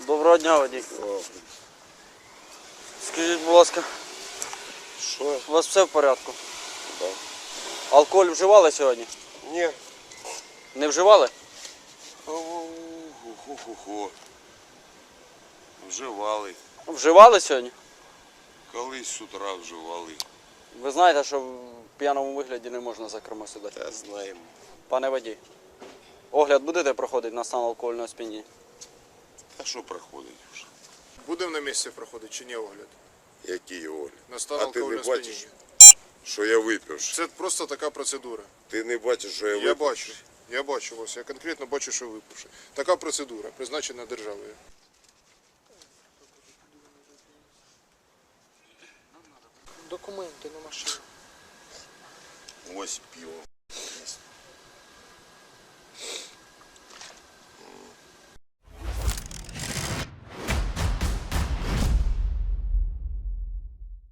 Доброго дня, водій. Скажіть, будь ласка, Що? у вас все в порядку? Да. Алкоголь вживали сьогодні? Ні. Не вживали? Ху-ху-ху. Вживали. Вживали сьогодні? Колись з утра вживали. Ви знаєте, що в п'яному вигляді не можна за кермо сідати. Та знаємо. Пане водій, огляд будете проходити на стан алкогольного сп'яніння? А що проходить вже? Будемо на місці проходити чи ні огляд? Який Оля? На стан А ти не алкогольного бачиш, сп'яніння. що я випивши? Це просто така процедура. Ти не бачиш, що я Я випивши? бачу. Я бачу ось, я конкретно бачу, що випивши. Така процедура, призначена державою. Документи на машину. Ось пиво.